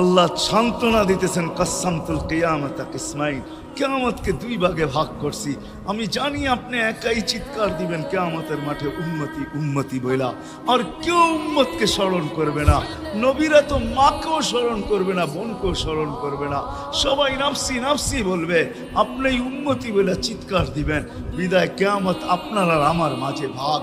আল্লাহ সান্ত্বনা দিতেছেন কাসামতুল কেয়ামতা কিসমাইল কেয়ামতকে দুই ভাগে ভাগ করছি। আমি জানি আপনি একাই চিৎকার দিবেন, কেয়ামতের মাঠে উন্মতি উন্মতি বইলা। আর কেউ উম্মতকে স্মরণ করবে না। নবীরা তো মাকেও স্মরণ করবে না, বোনকেও স্মরণ করবে না। সবাই নাফসি নাফসি বলবে, আপনি উন্মতি বইলা চিৎকার দিবেন। বিদায় কেয়ামত আপনার আর আমার মাঝে ভাগ।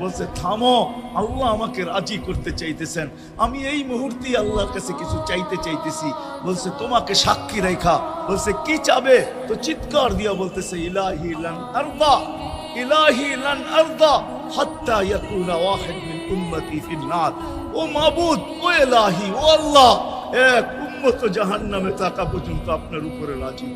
বলছে, থামো, আল্লাহ আমাকে রাজি করতে চাইতেছেন। আমি এই মুহূর্তে আল্লাহর কাছে কিছু চাইতে চাইতেছি। বলছে, তোমাকে সাক্ষী রেখা। বলছে, কি চাবে? তো চিৎকার দিয়া বলতেছে, ইলাহি লান আরদা, ইলাহি লান আরদা, হাত্তা ইয়াকুনা ওয়াহিদ উম্মতি ফিন নার ও মাবুদ, ও ইলাহি ও আল্লাহ, এক উম্মত জাহান্নামে থাকা পর্যন্ত আপনার উপরে রাজি।